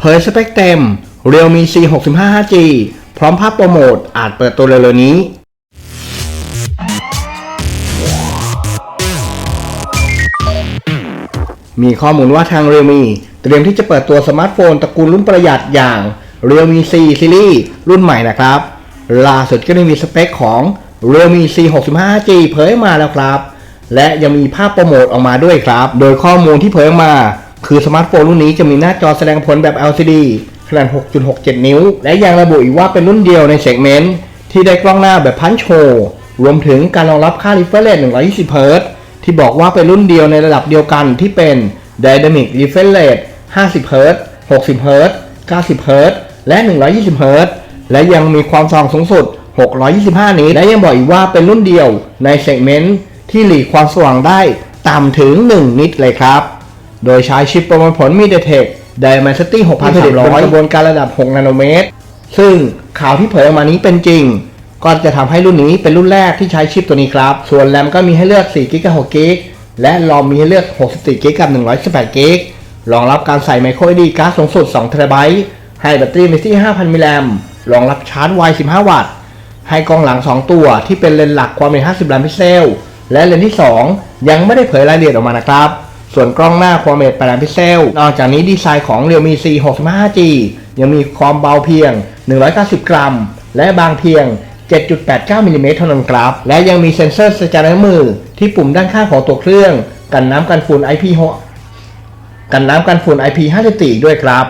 เผยสเปคเต็ม Realme C 65 5G พร้อมภาพโปรโมท อาจเปิดตัวเร็วๆนี้ มีข้อมูลว่าทาง Realme เตรียมที่จะเปิดตัวสมาร์ทโฟนตระกูลรุ่นประหยัดอย่าง Realme C Series รุ่นใหม่นะครับ ล่าสุดก็ได้มีสเปคของ Realme C 65 5G เผยมาแล้วครับ และยังมีภาพโปรโมทออกมาด้วยครับ โดยข้อมูลที่เผยมา คือสมาร์ทโฟนรุ่นนี้จะมีหน้าจอแสดงผลแบบ LCD ขนาด 6.67 นิ้ว และยังระบุอีกว่าเป็นรุ่นเดียวในเซกเมนต์ที่ได้กล้องหน้าแบบพันโชว์รวมถึงการรองรับค่า refresh rate 120 Hz ที่บอกว่าเป็นรุ่นเดียวในระดับเดียวกันที่เป็น Dynamic Refresh Rate 50 Hz 60 Hz 90 Hz และ 120 Hz และยังมีความส่องสูงสุด 625 นิตและยังบอกอีกว่าเป็นรุ่นเดียวในเซกเมนต์ที่หลีกความสว่างได้ต่ำถึง 1 นิตเลยครับ โดยใช้ชิปประมวลผล MediaTek Dimensity 6300เป็นกระบวนการระดับ 6 นาโนเมตร ซึ่งข่าวที่เผยออกมานี้เป็นจริง ก็จะทำให้รุ่นนี้เป็นรุ่นแรกที่ใช้ชิปตัวนี้ครับ ส่วนแรมก็มีให้เลือก4 g b กับ6 g b และรอมมีให้เลือก64 g b กับ118 g b รองรับการใส่ micro SD การ์ดสูงสุด2 t b ให้แบตเตอรี่มิที่ 5,000 มิลลิแอมป์รองรับชาร์จไว 15 วัตต์ ให้กล้องหลัง 2 ตัวที่เป็นเลนส์หลักความเป็น50 ล้านพิกเซล และเลนส์ที่ 2 ยังไม่ได้เผยรายละเอียดออกมานะครับ ส่วนกล้องหน้าความเป็น8ล้านพิกเซล นอกจากนี้ดีไซน์ของ Realme C 65 5G ยังมีความเบาเพียง 190 กรัม และบางเพียง 7.89มิลลิเมตรเท่านั้นครับ และยังมีเซ็นเซอร์สแกนนิ้วมือที่ปุ่มด้านข้างของตัวเครื่อง กันน้ำกันฝุ่น IP6 กันน้ำกันฝุ่น IP54 ด้วยครับ